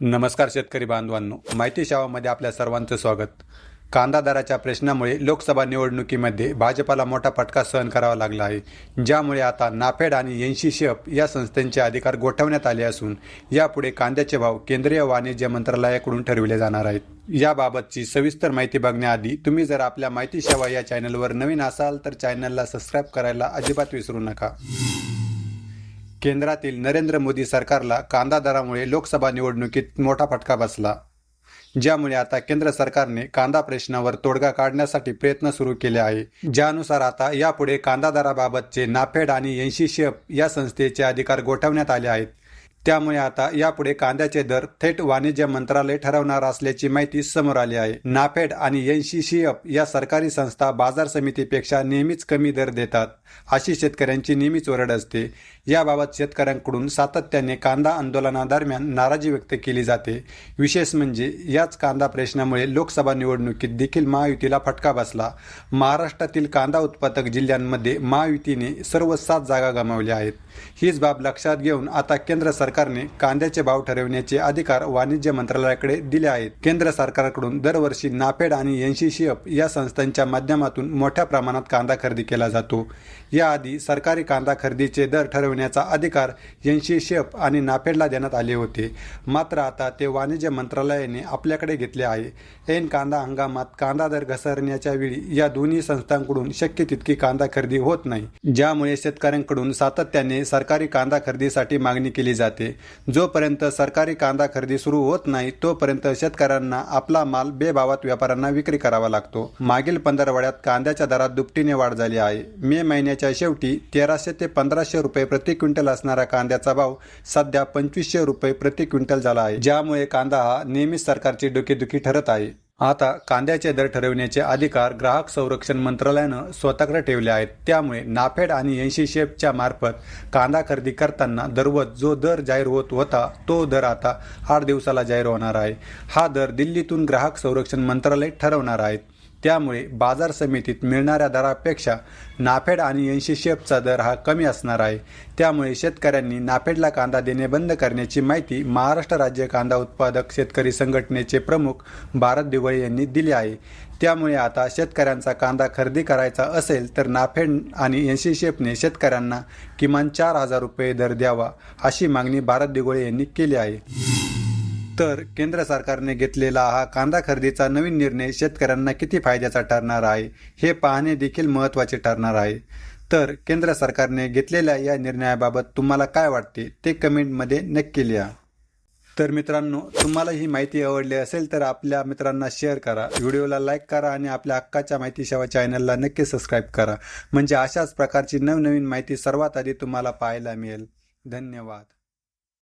नमस्कार शेतकरी बांधवांनो. माहिती सेवामध्ये आपल्या सर्वांचं स्वागत. कांदा दराच्या प्रश्नामुळे लोकसभा निवडणुकीमध्ये भाजपाला मोठा फटका सहन करावा लागला आहे. ज्यामुळे आता नाफेड आणि एनशी शेफ या संस्थांचे अधिकार गोठवण्यात आले असून यापुढे कांद्याचे भाव केंद्रीय वाणिज्य मंत्रालयाकडून ठरविले जाणार आहेत. याबाबतची सविस्तर माहिती बघण्याआधी तुम्ही जर आपल्या माहिती सेवा या चॅनलवर नवीन असाल तर चॅनलला सबस्क्राईब करायला अजिबात विसरू नका. केंद्रातील नरेंद्र मोदी सरकारला कांदा दरामुळे लोकसभा निवडणुकीत मोठा फटका बसला. ज्यामुळे आता केंद्र सरकारने कांदा प्रश्नावर तोडगा काढण्यासाठी प्रयत्न सुरू केले आहे. ज्यानुसार आता यापुढे कांदा दराबाबतचे नाफेड आणि एनशी शेफ या संस्थेचे अधिकार गोठवण्यात आले आहेत. त्यामुळे आता यापुढे कांद्याचे दर थेट वाणिज्य मंत्रालय ठरवणार असल्याची माहिती समोर आली आहे. नाफेड आणि एनसीसीएफ या सरकारी संस्था बाजार समितीपेक्षा नेहमीच कमी दर देतात अशी शेतकऱ्यांची नेहमीच ओरड असते. याबाबत शेतकऱ्यांकडून सातत्याने कांदा आंदोलनादरम्यान नाराजी व्यक्त केली जाते. विशेष म्हणजे याच कांदा प्रश्नामुळे लोकसभा निवडणुकीत देखील महायुतीला फटका बसला. महाराष्ट्रातील कांदा उत्पादक जिल्ह्यांमध्ये महायुतीने सर्व सात जागा गमावल्या आहेत. हीच बाब लक्षात घेऊन आता केंद्र सरकार सरकारने कांद्याचे भाव ठरवण्याचे अधिकार वाणिज्य मंत्रालयाकडे दिले आहेत. केंद्र सरकारकडून दरवर्षी नाफेड आणि एनसीसीएफ या संस्थांच्या माध्यमातून मोठ्या प्रमाणात कांदा खरेदी केला जातो. याआधी सरकारी कांदा खरेदीचे दर ठरवण्याचा अधिकार एनसीसीएफ आणि नाफेडला देण्यात आले होते. मात्र आता ते वाणिज्य मंत्रालयाने आपल्याकडे घेतले आहे. ऐन कांदा हंगामात कांदा दर घसरण्याच्या वेळी या दोन्ही संस्थांकडून शक्य तितकी कांदा खरेदी होत नाही. ज्यामुळे शेतकऱ्यांकडून सातत्याने सरकारी कांदा खरेदीसाठी मागणी केली जाते. जोपर्यंत सरकारी कांदा खरेदी सुरू होत नाही तोपर्यंत शेतकऱ्यांना आपला माल बेभावात व्यापाऱ्यांना विक्री करावा लागतो. मागील पंधरवड्यात कांद्याच्या दरात दुपटीने वाढ झाली आहे. मे महिन्याच्या शेवटी तेराशे ते पंधराशे रुपये प्रति क्विंटल असणारा कांद्याचा भाव सध्या पंचवीसशे रुपये प्रति क्विंटल झाला आहे. ज्यामुळे कांदा हा नेहमीच सरकारची डोकेदुखी ठरत आहे. आता कांद्याचे दर ठरवण्याचे अधिकार ग्राहक संरक्षण मंत्रालयानं स्वतःकडे ठेवले आहेत. त्यामुळे नाफेड आणि ऐंशी शेफच्या मार्फत कांदा खरेदी करताना दररोज जो दर जाहीर होत होता तो दर आता आठ दिवसाला जाहीर होणार आहे. हा दर दिल्लीतून ग्राहक संरक्षण मंत्रालय ठरवणार आहेत. त्यामुळे बाजार समितीत मिळणाऱ्या दरापेक्षा नाफेड आणि ऐंशी शेफचा दर हा कमी असणार आहे. त्यामुळे शेतकऱ्यांनी नाफेडला कांदा देणे बंद करण्याची माहिती महाराष्ट्र राज्य कांदा उत्पादक शेतकरी संघटनेचे प्रमुख भारत दिवळे यांनी दिली आहे. त्यामुळे आता शेतकऱ्यांचा कांदा खरेदी करायचा असेल तर नाफेड आणि ऐंशी शेफने शेतकऱ्यांना किमान चार हजार रुपये दर द्यावा अशी मागणी भारत दिगोळे यांनी केली आहे. तर केंद्र सरकारने घेतलेला हा कांदा खरेदीचा नवीन निर्णय शेतकऱ्यांना किती फायद्याचा ठरणार आहे हे पाहणे देखील महत्त्वाचे ठरणार आहे. तर केंद्र सरकारने घेतलेल्या या निर्णयाबाबत तुम्हाला काय वाटते ते कमेंटमध्ये नक्की लिहा. तर मित्रांनो तुम्हाला ही माहिती आवडली असेल तर आपल्या मित्रांना शेअर करा व्हिडिओला लाईक करा आणि आपल्या हक्काच्या माहिती सेवा चॅनलला नक्की सबस्क्राईब करा. म्हणजे अशाच प्रकारची नवनवीन माहिती सर्वात आधी तुम्हाला पाहायला मिळेल. धन्यवाद.